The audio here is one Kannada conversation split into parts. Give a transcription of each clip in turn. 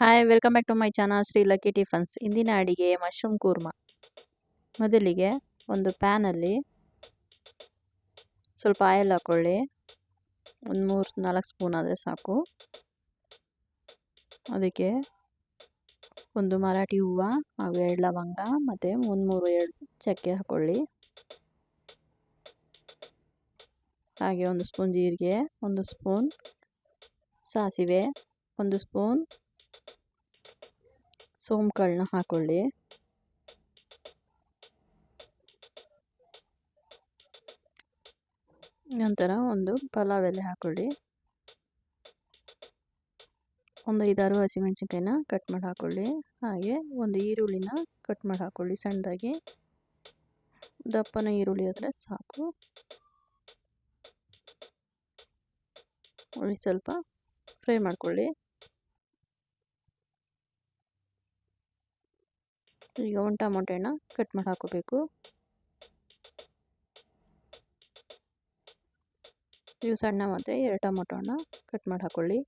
Hi welcome back to my channel Shri lucky tiffins ಇಂದಿನ ಅಡಿಗೆ ಮಶ್ರೂಮ್ ಕೂರ್ಮ ಮೊದಲಿಗೆ ಒಂದು ಪ್ಯಾನಲ್ಲಿ ಸ್ವಲ್ಪ ಆಯಿಲ್ ಹಾಕ್ಕೊಳ್ಳಿ ಒಂದು ಮೂರು ನಾಲ್ಕು ಸ್ಪೂನ್ ಆದರೆ ಸಾಕು. ಅದಕ್ಕೆ ಒಂದು ಮರಾಠಿ ಹೂವು, ಹಾಗೂ ಎರಡು ಲವಂಗ, ಮತ್ತು ಒಂದು ಮೂರು ಎರಡು ಚಕ್ಕೆ ಹಾಕ್ಕೊಳ್ಳಿ ಹಾಗೆ ಒಂದು ಸ್ಪೂನ್ ಜೀರಿಗೆ, ಒಂದು ಸ್ಪೂನ್ ಸಾಸಿವೆ, ಒಂದು ಸ್ಪೂನ್ ಸೋಂಕಾಳನ್ನ ಹಾಕೊಳ್ಳಿ. ನಂತರ ಒಂದು ಪಲಾವ್ ಎಲೆ ಹಾಕೊಳ್ಳಿ. ಒಂದು ಐದಾರು ಹಸಿಮೆಣ್ಸಿನ್ಕಾಯಿನ ಕಟ್ ಮಾಡಿ ಹಾಕೊಳ್ಳಿ. ಹಾಗೆ ಒಂದು ಈರುಳ್ಳಿನ ಕಟ್ ಮಾಡಿ ಹಾಕೊಳ್ಳಿ ಸಣ್ಣದಾಗಿ. ದಪ್ಪನ ಈರುಳ್ಳಿ ಆದರೆ ಸಾಕು. ಸ್ವಲ್ಪ ಫ್ರೈ ಮಾಡ್ಕೊಳ್ಳಿ. ಈಗ ಒಂದು ಟೊಮೊಟೊನ ಕಟ್ ಮಾಡಿ ಹಾಕೋಬೇಕು. ನೀವು ಸಣ್ಣ ಮತ್ತು ಎರಡು ಟೊಮೊಟೊನ ಕಟ್ ಮಾಡಿ ಹಾಕೊಳ್ಳಿ.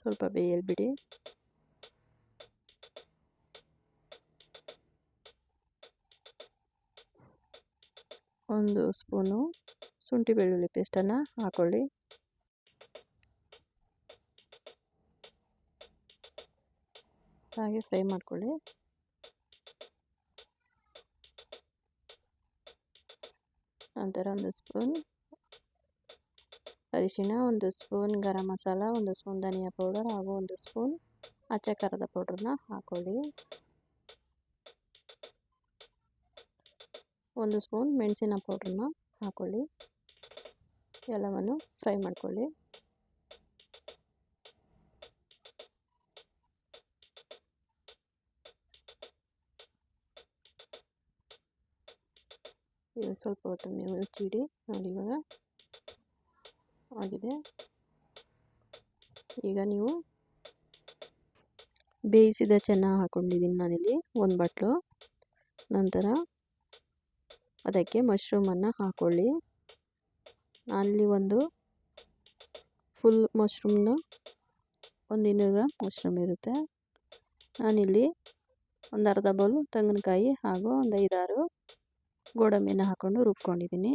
ಸ್ವಲ್ಪ ಬೇಯಲ್ ಬಿಡಿ ಒಂದು ಸ್ಪೂನು ಶುಂಠಿ ಬೆಳ್ಳುಳ್ಳಿ ಪೇಸ್ಟನ್ನು ಹಾಕೊಳ್ಳಿ. ಹಾಗೆ ಫ್ರೈ ಮಾಡ್ಕೊಳ್ಳಿ. ನಂತರ ಒಂದು ಸ್ಪೂನ್ ಅರಿಶಿನ ಒಂದು ಸ್ಪೂನ್ ಗರಂ ಮಸಾಲ, ಒಂದು ಸ್ಪೂನ್ ಧನಿಯಾ ಪೌಡರ್ ಹಾಗೂ ಒಂದು ಸ್ಪೂನ್ ಅಚ್ಚ ಖಾರದ ಪೌಡ್ರನ್ನ ಹಾಕೊಳ್ಳಿ. ಒಂದು ಸ್ಪೂನ್ ಮೆಣಸಿನ ಪೌಡ್ರನ್ನ ಹಾಕೊಳ್ಳಿ. ಎಲ್ಲವನ್ನು ಫ್ರೈ ಮಾಡ್ಕೊಳ್ಳಿ. ಸ್ವಲ್ಪ ಹೊತ್ತು ಮುಚ್ಚಿಡಿ ನೋಡಿ ಇವಾಗ ಆಗಿದೆ ಈಗ ನೀವು ಬೇಯಿಸಿದ ಚೆನ್ನಾಗಿ ಹಾಕ್ಕೊಂಡಿದ್ದೀನಿ ನಾನಿಲ್ಲಿ ಒಂದು ಬಟ್ಲು ನಂತರ ಅದಕ್ಕೆ ಮಶ್ರೂಮನ್ನು ಹಾಕ್ಕೊಳ್ಳಿ ನಾನಿಲ್ಲಿ ಒಂದು ಫುಲ್ ಮಶ್ರೂಮ್ನ ಒಂದು ಇನ್ನೂರು ಗ್ರಾಮ್ ಮಶ್ರೂಮ್ ಇರುತ್ತೆ ನಾನಿಲ್ಲಿ ಒಂದು ಅರ್ಧ ಬೌಲ್ ತೆಂಗಿನಕಾಯಿ ಹಾಗೂ ಒಂದು ಐದಾರು ಗೋಡಂಬಿನ ಹಾಕ್ಕೊಂಡು ರುಬ್ಕೊಂಡಿದ್ದೀನಿ.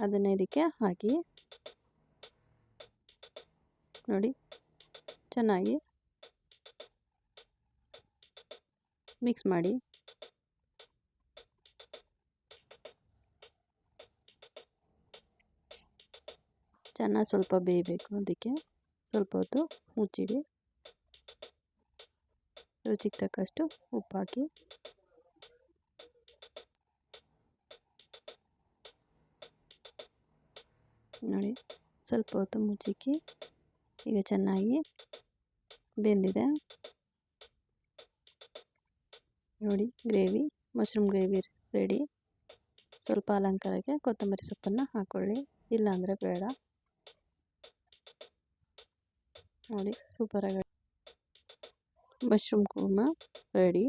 ಅದನ್ನು ಇದಕ್ಕೆ ಹಾಕಿ. ನೋಡಿ, ಚೆನ್ನಾಗಿ ಮಿಕ್ಸ್ ಮಾಡಿ. ಚೆನ್ನಾಗಿ ಸ್ವಲ್ಪ ಬೇಯಬೇಕು ಅದಕ್ಕೆ. ಸ್ವಲ್ಪ ಹೊತ್ತು ಮುಚ್ಚಿಡಿ. ರುಚಿಗೆ ತಕ್ಕಷ್ಟು ಉಪ್ಪು ಹಾಕಿ. ನೋಡಿ. ಸ್ವಲ್ಪ ಹೊತ್ತು ಮುಚ್ಚಿಕ್ಕಿ ಈಗ ಚೆನ್ನಾಗಿ ಬೆಂದಿದೆ. ನೋಡಿ, ಗ್ರೇವಿ, ಮಶ್ರೂಮ್ ಗ್ರೇವಿ ರೆಡಿ ಸ್ವಲ್ಪ ಅಲಂಕಾರಕ್ಕೆ ಕೊತ್ತಂಬರಿ ಸೊಪ್ಪನ್ನು ಹಾಕ್ಕೊಳ್ಳಿ ಇಲ್ಲಾಂದರೆ ಬೇಡ. ನೋಡಿ ಸೂಪರಾಗಿ ಮಶ್ರೂಮ್ ಕುರ್ಮ ರೆಡಿ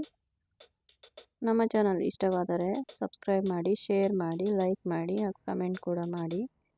ನಮ್ಮ ಚಾನಲ್ ಇಷ್ಟವಾದರೆ ಸಬ್ಸ್ಕ್ರೈಬ್ ಮಾಡಿ ಶೇರ್ ಮಾಡಿ ಲೈಕ್ ಮಾಡಿ ಹಾಗೂ ಕಮೆಂಟ್ ಕೂಡ ಮಾಡಿ.